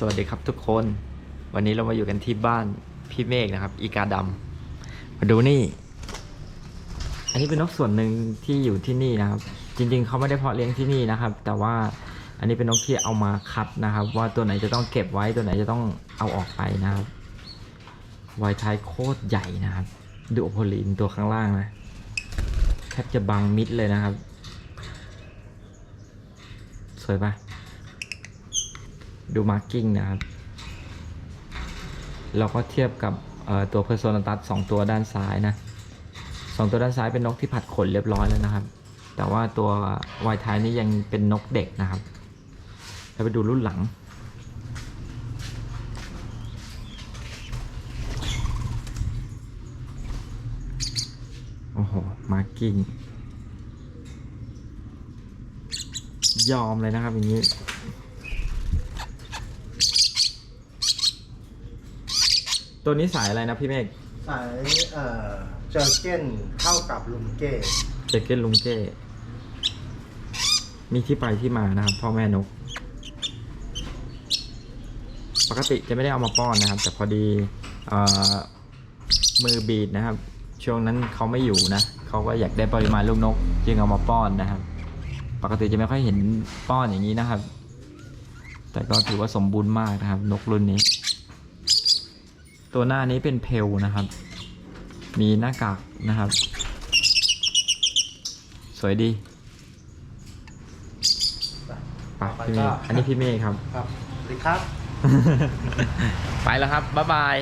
สวัสดีครับทุกคน วันนี้เรามาอยู่กันที่บ้านพี่เมฆนะครับ อีกาดำมาดูนี่ อันนี้เป็นนกส่วนหนึ่งที่อยู่ที่นี่นะครับ จริง ๆเขาไม่ได้เพาะเลี้ยงที่นี่นะครับ แต่ว่าอันนี้เป็นนกที่เอามาคัดนะครับ ว่าตัวไหนจะต้องเก็บไว้ตัวไหนจะต้องเอาออกไปนะครับไวท์ไทยโคตรใหญ่นะครับ ดูโอโพลินตัวข้างล่างนะแทบจะบังมิดเลยนะครับ สวยปะ ดูมาร์กิ้งนะครับ เราก็เทียบกับตัวเพอร์โซนตัสสองตัวด้านซ้ายนะสองตัวด้านซ้ายเป็นนกที่ผัดขนเรียบร้อยแล้วนะครับ แต่ว่าตัววายท้ายนี่ยังเป็นนกเด็กนะครับเราไปดูรุ่นหลังโอ้โห มาร์กิ้งยอมเลยนะครับอย่างนี้ ตัวนี้สายอะไรนะพี่เมฆสายเอ่อเจอเก้นเข้ากับลุงเก้เจเกนลุงเจ้มีที่ไปที่มานะครับ พ่อแม่นก ปกติจะไม่ได้เอามาป้อนนะครับ แต่พอดีเอ่อมือบีดนะครับ ช่วงนั้นเขาไม่อยู่นะเขาก็อยากได้ปริมาณลูกนก จึงเอามาป้อนนะครับ ปกติจะไม่ค่อยเห็นป้อนอย่างนี้นะครับ แต่ก็ถือว่าสมบูรณ์มากนะครับ นกรุ่นนี้ ตัวหน้านี้เป็นเพลนะครับ มีหน้ากากนะครับ สวยดีไปพี่เมฆอันนี้พี่เมฆครับ ครับสวัสดีครับ ไปแล้วครับ บ๊ายบาย